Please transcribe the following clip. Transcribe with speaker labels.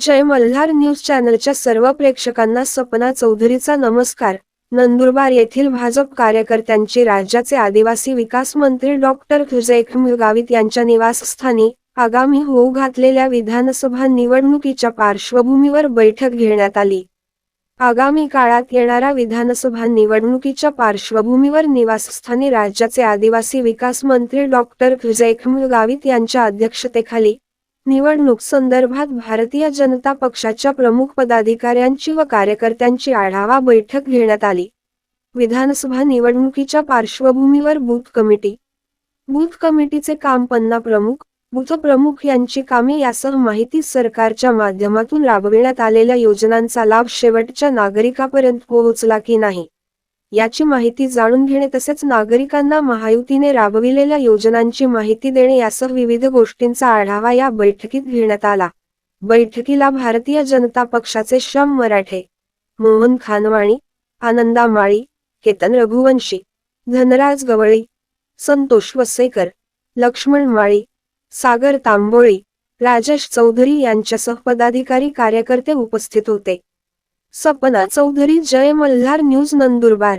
Speaker 1: जय Malhar news चॅनलच्या सर्व प्रेक्षकांना सपना चौधरीचा नमस्कार. नंदुरबार येथील भाजप कार्यकर्त्यांची राज्याचे आदिवासी विकास मंत्री डॉक्टर गावित यांच्या निवासस्थानी आगामी होऊ घातलेल्या विधानसभा निवडणुकीच्या पार्श्वभूमीवर बैठक घेण्यात आली. आगामी काळात येणाऱ्या विधानसभा निवडणुकीच्या पार्श्वभूमीवर निवासस्थानी राज्याचे आदिवासी विकास मंत्री डॉक्टर हुजैखम गावित यांच्या अध्यक्षतेखाली निवडणूक संदर्भात भारतीय जनता पक्षाच्या प्रमुख पदाधिकाऱ्यांची व कार्यकर्त्यांची आढावा बैठक घेण्यात आली. विधानसभा निवडणुकीच्या पार्श्वभूमीवर बूथ कमिटी बूथ कमिटीचे काम पन्ना प्रमुख प्रमुख यांची कामे यासह माहिती सरकारच्या माध्यमातून राबविण्यात आलेल्या योजनांचा लाभ शेवटच्या नागरिकापर्यंत पोहोचला की नाही? याची माहिती जाणून घेणे तसेच नागरिकांना महायुतीने राबविलेल्या योजनांची माहिती देणे यासह विविध गोष्टींचा आढावा या बैठकीत घेण्यात आला. बैठकीला भारतीय जनता पक्षाचे श्याम मराठे मोहन खानवाणी आनंदा माळी केतन रघुवंशी धनराज गवळी संतोष वसेकर लक्ष्मण माळी सागर तांबोळी राजेश चौधरी यांच्यासह पदाधिकारी कार्यकर्ते उपस्थित होते. सपना चौधरी जय मल्हार न्यूज नंदुरबार.